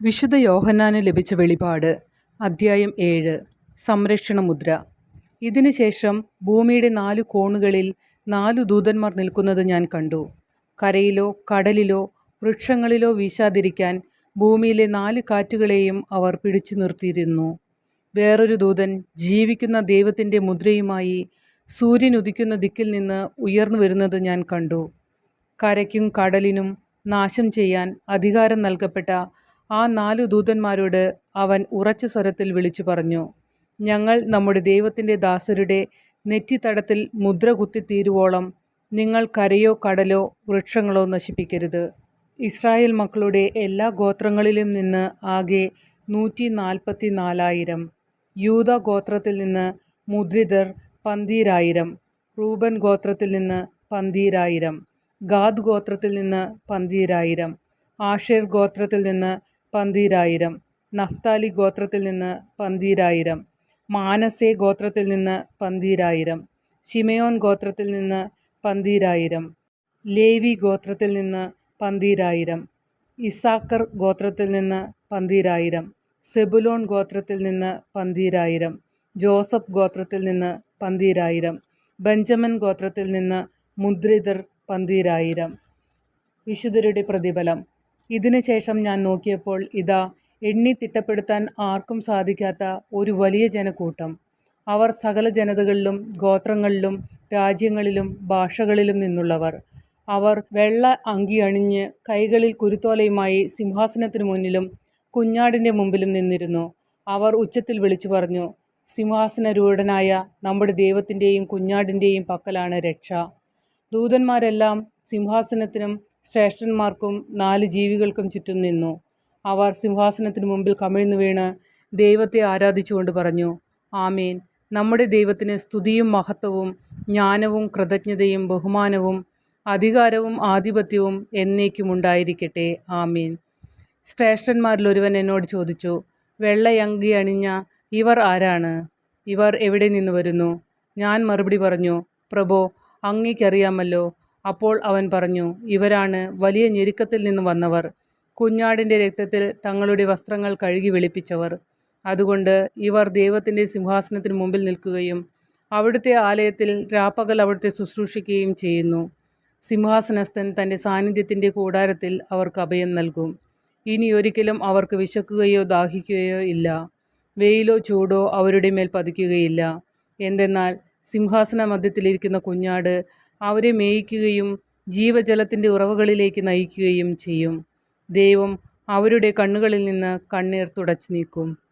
വിശുദ്ധ യോഹന്നാന് ലഭിച്ച വെളിപാട് അദ്ധ്യായം ഏഴ് സംരക്ഷണ മുദ്ര. ഇതിനുശേഷം ഭൂമിയുടെ നാല് കോണുകളിൽ നാലു ദൂതന്മാർ നിൽക്കുന്നത് ഞാൻ കണ്ടു. കരയിലോ കടലിലോ വൃക്ഷങ്ങളിലോ വീശാതിരിക്കാൻ ഭൂമിയിലെ നാല് കാറ്റുകളെയും അവർ പിടിച്ചു നിർത്തിയിരുന്നു. വേറൊരു ദൂതൻ ജീവിക്കുന്ന ദൈവത്തിന്റെ മുദ്രയുമായി സൂര്യൻ ഉദിക്കുന്ന ദിക്കിൽ നിന്ന് ഉയർന്നു വരുന്നത് ഞാൻ കണ്ടു. കരയ്ക്കും കടലിനും നാശം ചെയ്യാൻ അധികാരം നൽകപ്പെട്ട ആ നാലു ദൂതന്മാരോട് അവൻ ഉറച്ച സ്വരത്തിൽ വിളിച്ചു പറഞ്ഞു ഞങ്ങൾ നമ്മുടെ ദൈവത്തിന്റെ ദാസരുടെ നെറ്റിത്തടത്തിൽ മുദ്ര കുത്തിത്തീരുവോളം നിങ്ങൾ കരയോ കടലോ വൃക്ഷങ്ങളോ നശിപ്പിക്കരുത്. ഇസ്രായേൽ മക്കളുടെ എല്ലാ ഗോത്രങ്ങളിലും നിന്ന് ആകെ നൂറ്റി നാൽപ്പത്തി നാലായിരം യൂത ഗോത്രത്തിൽ നിന്ന് മുദ്രിതർ പന്തീരായിരം റൂബൻ ഗോത്രത്തിൽ നിന്ന് പന്തീരായിരം ഗാദ് ഗോത്രത്തിൽ നിന്ന് പന്തീരായിരം ആഷേർ ഗോത്രത്തിൽ നിന്ന് പന്തീരായിരം. നഫ്താലി ഗോത്രത്തിൽ നിന്ന് പന്തീരായിരം. മാനസേ ഗോത്രത്തിൽ നിന്ന് പന്തീരായിരം. ഷിമയോൻ ഗോത്രത്തിൽ നിന്ന് പന്തീരായിരം. ലേവി ഗോത്രത്തിൽ നിന്ന് പന്തീരായിരം. ഇസാക്കർ ഗോത്രത്തിൽ നിന്ന് പന്തീരായിരം. സെബുലോൺ ഗോത്രത്തിൽ നിന്ന് പന്തീരായിരം. ജോസഫ് ഗോത്രത്തിൽ നിന്ന് പന്തീരായിരം. ബെഞ്ചമൻ ഗോത്രത്തിൽ നിന്ന് മുദ്രിതർ പന്തീരായിരം. വിശുദ്ധരുടെ പ്രതിഫലം. ഇതിനുശേഷം ഞാൻ നോക്കിയപ്പോൾ ഇതാ എണ്ണി തിട്ടപ്പെടുത്താൻ ആർക്കും സാധിക്കാത്ത ഒരു വലിയ ജനക്കൂട്ടം. അവർ സകല ജനതകളിലും ഗോത്രങ്ങളിലും രാജ്യങ്ങളിലും ഭാഷകളിലും നിന്നുള്ളവർ. അവർ വെള്ള അങ്കി അണിഞ്ഞ് കൈകളിൽ കുരുത്തോലയുമായി സിംഹാസനത്തിനു മുന്നിലും കുഞ്ഞാടിന്റെ മുമ്പിലും നിന്നിരുന്നു. അവർ ഉച്ചത്തിൽ വിളിച്ചു പറഞ്ഞു സിംഹാസനരൂഢനായ നമ്മുടെ ദൈവത്തിന്റെയും കുഞ്ഞാടിന്റെയും പക്കലാണ് രക്ഷ. ദൂതന്മാരെല്ലാം സിംഹാസനത്തിനും ശ്രേഷ്ഠന്മാർക്കും നാല് ജീവികൾക്കും ചുറ്റും നിന്നു. അവർ സിംഹാസനത്തിനു മുമ്പിൽ കമിഴ്ന്നു വീണ് ദൈവത്തെ ആരാധിച്ചുകൊണ്ട് പറഞ്ഞു ആമീൻ. നമ്മുടെ ദൈവത്തിന് സ്തുതിയും മഹത്വവും ജ്ഞാനവും കൃതജ്ഞതയും ബഹുമാനവും അധികാരവും ആധിപത്യവും എന്നേക്കും ഉണ്ടായിരിക്കട്ടെ ആമീൻ. ശ്രേഷ്ഠന്മാരിൽ ഒരുവൻ എന്നോട് ചോദിച്ചു വെള്ളയങ്കി അണിഞ്ഞ ഇവർ ആരാണ്? ഇവർ എവിടെ നിന്ന് വരുന്നു? ഞാൻ മറുപടി പറഞ്ഞു പ്രഭോ അങ്ങേക്കറിയാമല്ലോ അപ്പോൾ അവൻ പറഞ്ഞു ഇവരാണ് വലിയ ഞെരുക്കത്തിൽ നിന്ന് വന്നവർ. കുഞ്ഞാടിന്റെ രക്തത്തിൽ തങ്ങളുടെ വസ്ത്രങ്ങൾ കഴുകി വെളുപ്പിച്ചവർ. അതുകൊണ്ട് ഇവർ ദൈവത്തിന്റെ സിംഹാസനത്തിന് മുമ്പിൽ നിൽക്കുകയും അവിടുത്തെ ആലയത്തിൽ രാപ്പകൽ അവിടുത്തെ ശുശ്രൂഷിക്കുകയും ചെയ്യുന്നു. സിംഹാസനസ്ഥൻ തന്റെ സാന്നിധ്യത്തിന്റെ കൂടാരത്തിൽ അവർക്ക് അഭയം നൽകും. ഇനി ഒരിക്കലും അവർക്ക് വിശക്കുകയോ ദാഹിക്കുകയോ ഇല്ല. വെയിലോ ചൂടോ അവരുടെ മേൽ പതിക്കുകയില്ല. എന്തെന്നാൽ സിംഹാസന മധ്യത്തിലിരിക്കുന്ന കുഞ്ഞാട് അവരെ മേയിക്കുകയും ജീവജലത്തിന്റെ ഉറവുകളിലേക്ക് നയിക്കുകയും ചെയ്യും. ദൈവം അവരുടെ കണ്ണുകളിൽ നിന്ന് കണ്ണീർ തുടച്ചു നീക്കും.